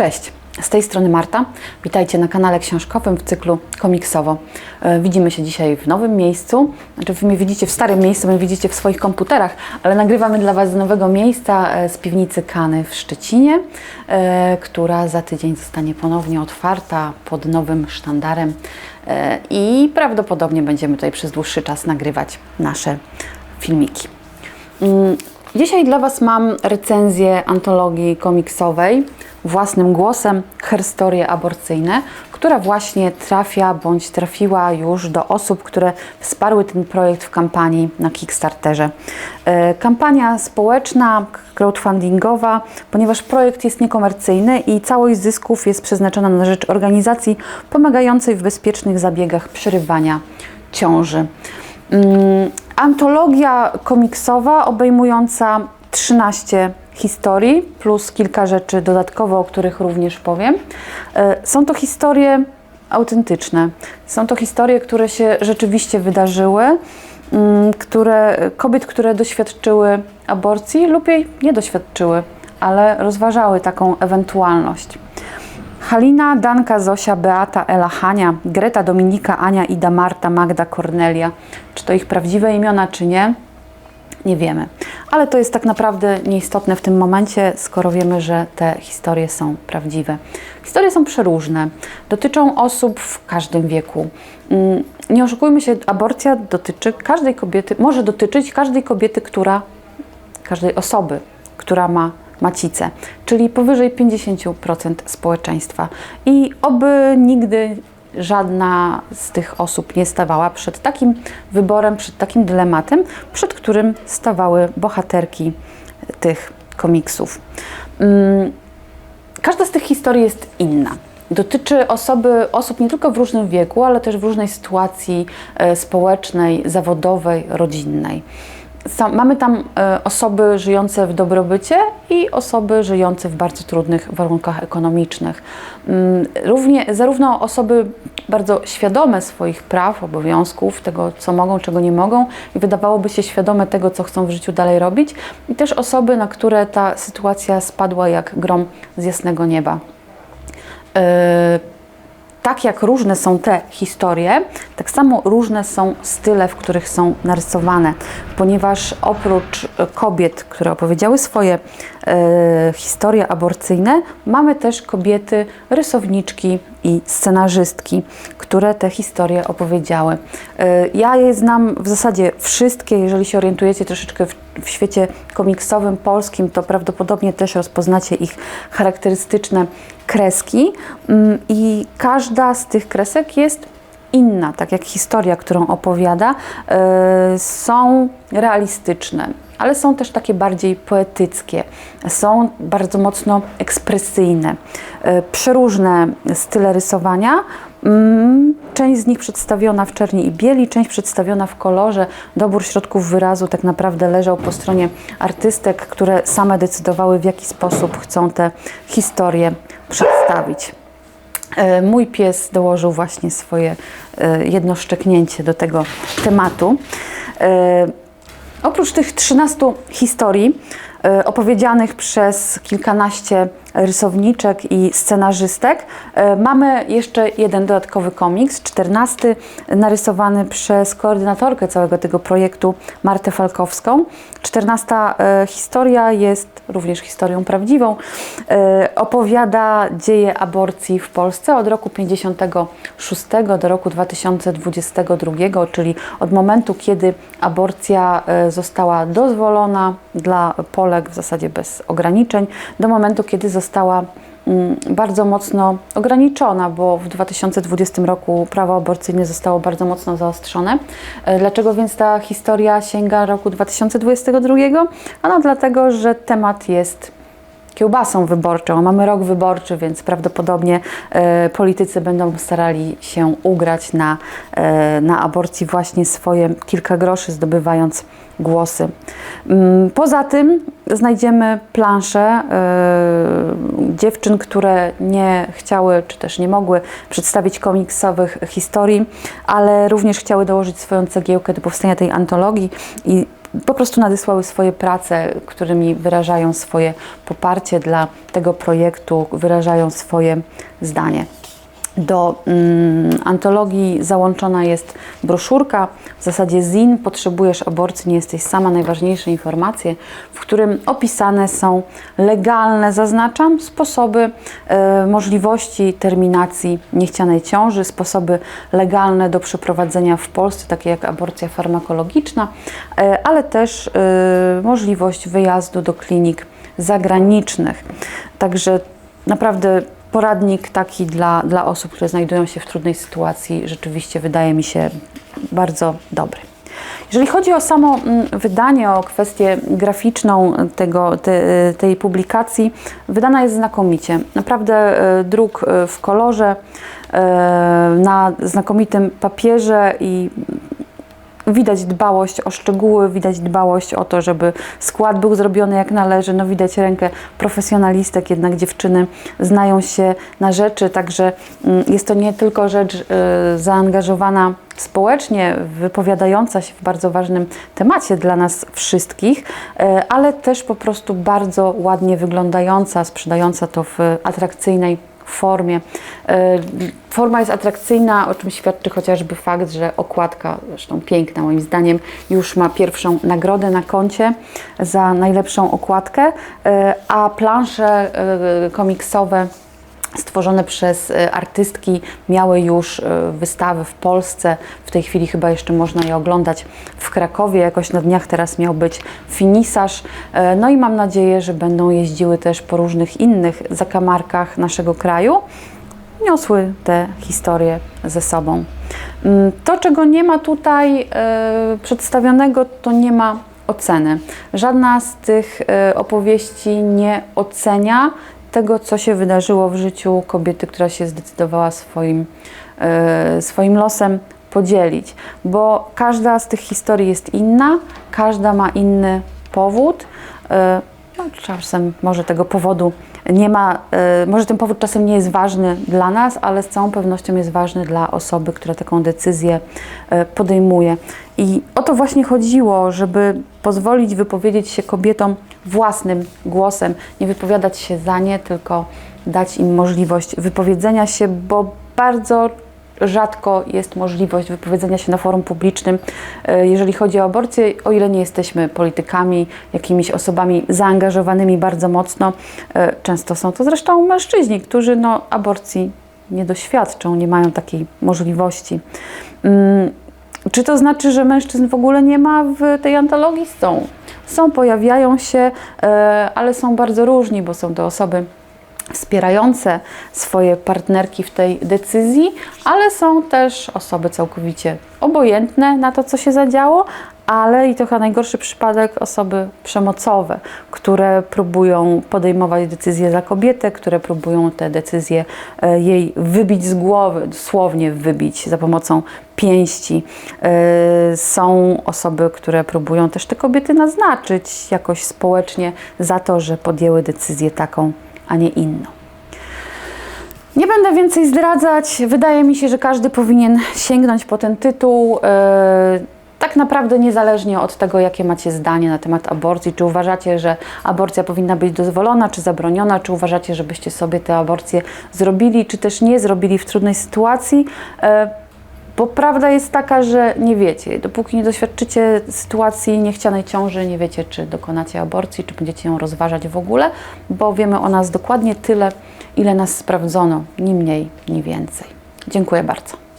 cześć! Z tej strony Marta. Witajcie na kanale książkowym w cyklu komiksowo. E, Widzimy się dzisiaj w nowym miejscu. Znaczy wy mnie widzicie w starym miejscu, my widzicie w swoich komputerach, ale nagrywamy dla Was z nowego miejsca e, z piwnicy Kany w Szczecinie, e, która za tydzień zostanie ponownie otwarta pod nowym sztandarem i prawdopodobnie będziemy tutaj przez dłuższy czas nagrywać nasze filmiki. Mm, Dzisiaj dla Was mam recenzję antologii komiksowej własnym głosem Herstorie aborcyjne, która właśnie trafia bądź trafiła już do osób, które wsparły ten projekt w kampanii na Kickstarterze. E, Kampania społeczna, crowdfundingowa, ponieważ projekt jest niekomercyjny i całość zysków jest przeznaczona na rzecz organizacji pomagającej w bezpiecznych zabiegach przerywania ciąży. Mm, Antologia komiksowa obejmująca 13 historii plus kilka rzeczy dodatkowo, o których również powiem. E, Są to historie autentyczne. Są to historie, które się rzeczywiście wydarzyły, mm, które, kobiet, które doświadczyły aborcji lub jej nie doświadczyły, ale rozważały taką ewentualność. Halina, Danka, Zosia, Beata, Ela, Hania, Greta, Dominika, Ania, Ida, Marta, Magda, Kornelia. Czy to ich prawdziwe imiona, czy nie? Nie wiemy. Ale to jest tak naprawdę nieistotne w tym momencie, skoro wiemy, że te historie są prawdziwe. Historie są przeróżne. Dotyczą osób w każdym wieku. Mm, Nie oszukujmy się, aborcja dotyczy każdej kobiety, może dotyczyć każdej kobiety, która każdej osoby, która ma macicę, czyli powyżej 50% społeczeństwa. I oby nigdy żadna z tych osób nie stawała przed takim wyborem, przed takim dylematem, przed którym stawały bohaterki tych komiksów. Mm, Każda z tych historii jest inna. Dotyczy osoby, osób nie tylko w różnym wieku, ale też w różnej sytuacji e, społecznej, zawodowej, rodzinnej. Są, mamy tam e, osoby żyjące w dobrobycie i osoby żyjące w bardzo trudnych warunkach ekonomicznych. Mm, Równie, zarówno osoby bardzo świadome swoich praw, obowiązków, tego co mogą, czego nie mogą i wydawałoby się świadome tego, co chcą w życiu dalej robić, i też osoby, na które ta sytuacja spadła jak grom z jasnego nieba. E, tak jak różne są te historie, tak samo różne są style, w których są narysowane, ponieważ oprócz e, kobiet, które opowiedziały swoje e, historie aborcyjne, mamy też kobiety, rysowniczki i scenarzystki, które te historie opowiedziały. E, ja je znam w zasadzie wszystkie, jeżeli się orientujecie troszeczkę w, w świecie komiksowym polskim, to prawdopodobnie też rozpoznacie ich charakterystyczne kreski Mm, i każda z tych kresek jest inna, tak jak historia, którą opowiada, e, są realistyczne, ale są też takie bardziej poetyckie, są bardzo mocno ekspresyjne, e, przeróżne style rysowania. Część z nich przedstawiona w czerni i bieli, część przedstawiona w kolorze. Dobór środków wyrazu tak naprawdę leżał po stronie artystek, które same decydowały, w jaki sposób chcą te historie przedstawić. E, Mój pies dołożył właśnie swoje e, jedno szczeknięcie do tego tematu. E, Oprócz tych 13 historii opowiedzianych przez kilkanaście rysowniczek i scenarzystek, e, mamy jeszcze jeden dodatkowy komiks, 14, narysowany przez koordynatorkę całego tego projektu, Martę Falkowską. 14 e, historia jest również historią prawdziwą. E, Opowiada dzieje aborcji w Polsce od roku 56 do roku 2022, czyli od momentu, kiedy aborcja e, została dozwolona dla W zasadzie bez ograniczeń, do momentu, kiedy została mm, bardzo mocno ograniczona, bo w 2020 roku prawo aborcyjne zostało bardzo mocno zaostrzone. E, Dlaczego więc ta historia sięga roku 2022? Ano dlatego, że temat jest kiełbasą wyborczą. Mamy rok wyborczy, więc prawdopodobnie e, politycy będą starali się ugrać na, e, na aborcji właśnie swoje kilka groszy, zdobywając głosy. Mm, Poza tym znajdziemy plansze e, dziewczyn, które nie chciały, czy też nie mogły przedstawić komiksowych historii, ale również chciały dołożyć swoją cegiełkę do powstania tej antologii i po prostu nadesłały swoje prace, którymi wyrażają swoje poparcie dla tego projektu, wyrażają swoje zdanie. Do mm, antologii załączona jest broszurka, w zasadzie ZIN, potrzebujesz aborcji, nie jesteś sama, najważniejsze informacje, w którym opisane są legalne, zaznaczam, sposoby e, możliwości terminacji niechcianej ciąży, sposoby legalne do przeprowadzenia w Polsce, takie jak aborcja farmakologiczna, e, ale też e, możliwość wyjazdu do klinik zagranicznych. Także naprawdę poradnik taki dla, dla osób, które znajdują się w trudnej sytuacji, rzeczywiście wydaje mi się bardzo dobry. Jeżeli chodzi o samo mm, wydanie, o kwestię graficzną tego, te, tej publikacji, wydana jest znakomicie. Naprawdę e, druk e, w kolorze, e, na znakomitym papierze i widać dbałość o szczegóły, widać dbałość o to, żeby skład był zrobiony jak należy. No widać rękę profesjonalistek, jednak dziewczyny znają się na rzeczy, także mm, jest to nie tylko rzecz y, zaangażowana społecznie, wypowiadająca się w bardzo ważnym temacie dla nas wszystkich, y, ale też po prostu bardzo ładnie wyglądająca, sprzedająca to w atrakcyjnej formie. E, forma jest atrakcyjna, o czym świadczy chociażby fakt, że okładka, zresztą piękna moim zdaniem, już ma pierwszą nagrodę na koncie za najlepszą okładkę, e, a plansze e, komiksowe stworzone przez e, artystki miały już e, wystawy w Polsce. W tej chwili chyba jeszcze można je oglądać w Krakowie. Jakoś na dniach teraz miał być finisarz. E, no i mam nadzieję, że będą jeździły też po różnych innych zakamarkach naszego kraju. Niosły te historie ze sobą. Mm, to, czego nie ma tutaj przedstawionego, to nie ma oceny. Żadna z tych opowieści nie ocenia tego, co się wydarzyło w życiu kobiety, która się zdecydowała swoim, e, swoim losem podzielić, bo każda z tych historii jest inna, każda ma inny powód. E, no, czasem może tego powodu nie ma, e, może ten powód czasem nie jest ważny dla nas, ale z całą pewnością jest ważny dla osoby, która taką decyzję podejmuje. I o to właśnie chodziło, żeby pozwolić wypowiedzieć się kobietom własnym głosem, nie wypowiadać się za nie, tylko dać im możliwość wypowiedzenia się, bo bardzo rzadko jest możliwość wypowiedzenia się na forum publicznym, e, jeżeli chodzi o aborcję, o ile nie jesteśmy politykami, jakimiś osobami zaangażowanymi bardzo mocno. E, często są to zresztą mężczyźni, którzy no, aborcji nie doświadczą, nie mają takiej możliwości. Czy to znaczy, że mężczyzn w ogóle nie ma w tej antologii? Są. Są, pojawiają się, e, ale są bardzo różni, bo są to osoby wspierające swoje partnerki w tej decyzji, ale są też osoby całkowicie obojętne na to, co się zadziało, ale i to chyba najgorszy przypadek osoby przemocowe, które próbują podejmować decyzje za kobietę, które próbują te decyzje e, jej wybić z głowy, dosłownie wybić za pomocą pięści. E, są osoby, które próbują też te kobiety naznaczyć jakoś społecznie za to, że podjęły decyzję taką, a nie inną. Nie będę więcej zdradzać. Wydaje mi się, że każdy powinien sięgnąć po ten tytuł. Tak naprawdę niezależnie od tego, jakie macie zdanie na temat aborcji, czy uważacie, że aborcja powinna być dozwolona, czy zabroniona, czy uważacie, żebyście sobie tę aborcję zrobili, czy też nie zrobili w trudnej sytuacji. E, bo prawda jest taka, że nie wiecie. Dopóki nie doświadczycie sytuacji niechcianej ciąży, nie wiecie, czy dokonacie aborcji, czy będziecie ją rozważać w ogóle, bo wiemy o nas dokładnie tyle, ile nas sprawdzono, ni mniej, ni więcej. Dziękuję bardzo.